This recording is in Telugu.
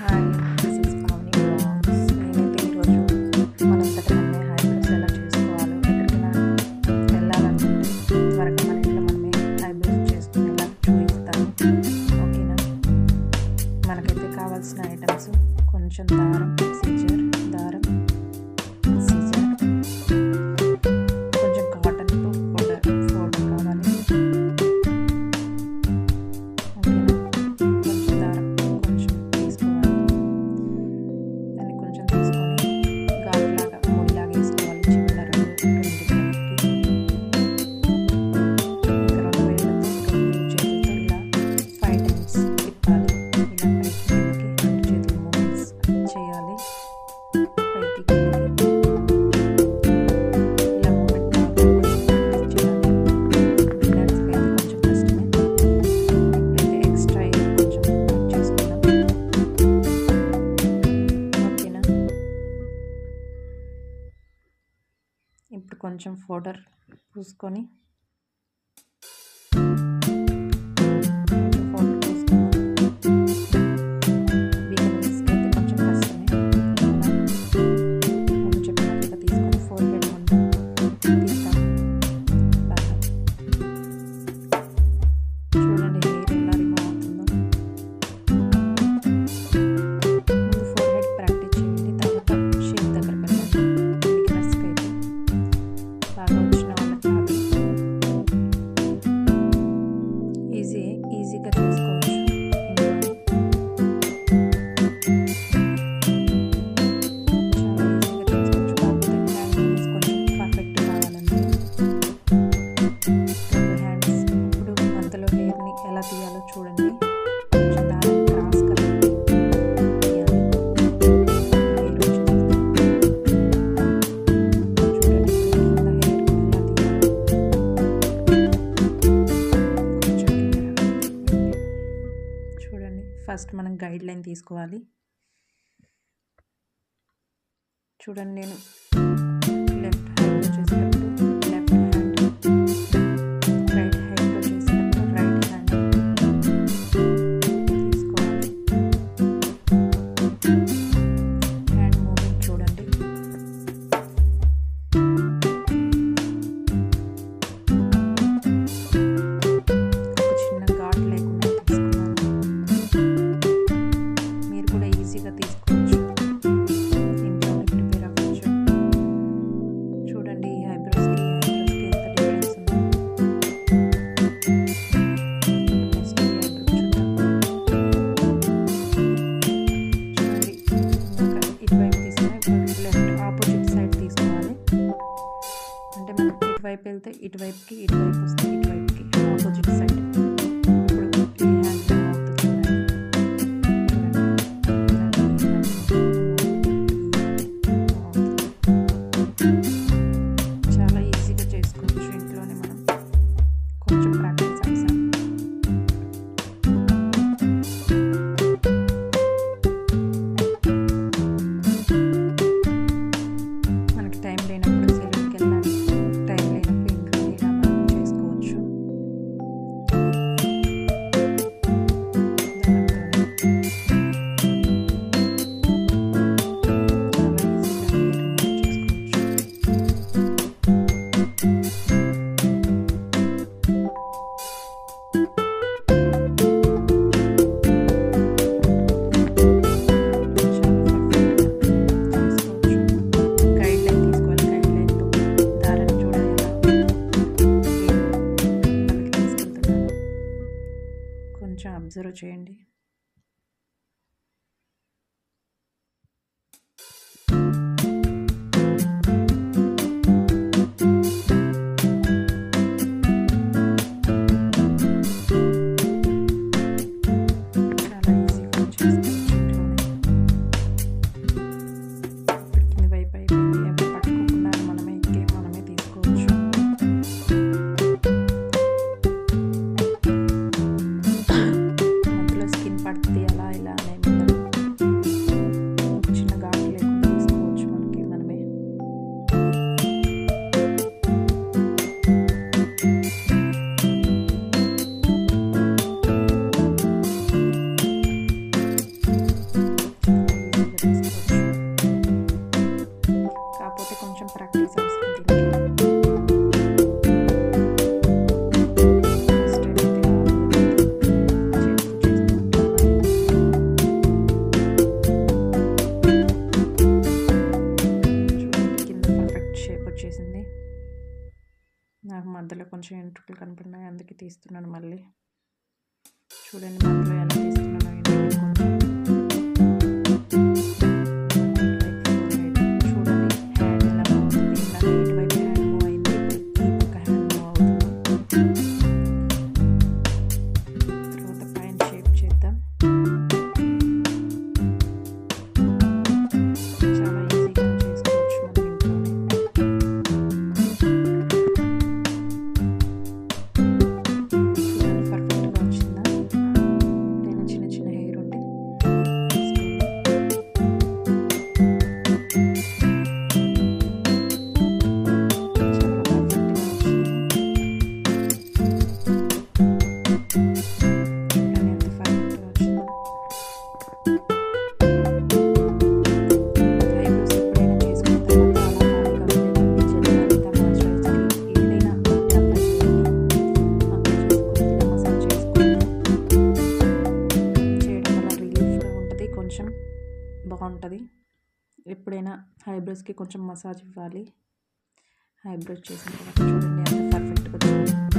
Hi this is Pavani blogs నేనైతే ఈరోజు మనం సటన్నే హై బ్రోస్ ఎలా చేసుకోవాలో ఎక్కడికైనా వెళ్ళాలనుకుంటే త్వరగా మన ఇంట్లో మనమే హై బ్రోస్ చేసుకునేలా చూపిస్తాను. ఓకేనా? మనకైతే కావాల్సిన ఐటమ్స్ కొంచెం కొంచెం పౌడర్ పూసుకొని ఫస్ట్ మనం గైడ్ లైన్ తీసుకోవాలి. చూడండి నేను वाइब की एट वाइब उसकी एट वाइब की। हाँ, तो अपोजिट साइड కొంచెం అబ్జర్వ్ చేయండి. మంచి వెంట్రుకలు కనపడినాయి అందుకే తీస్తున్నాను మళ్ళీ. చూడండి మళ్ళీ ఎలా బాగుంటుంది. ఎప్పుడైనా హైబ్రోస్కి కొంచెం మసాజ్ ఇవ్వాలి. హైబ్రోస్ చేసిన తర్వాత చూడండి అంత పర్ఫెక్ట్గా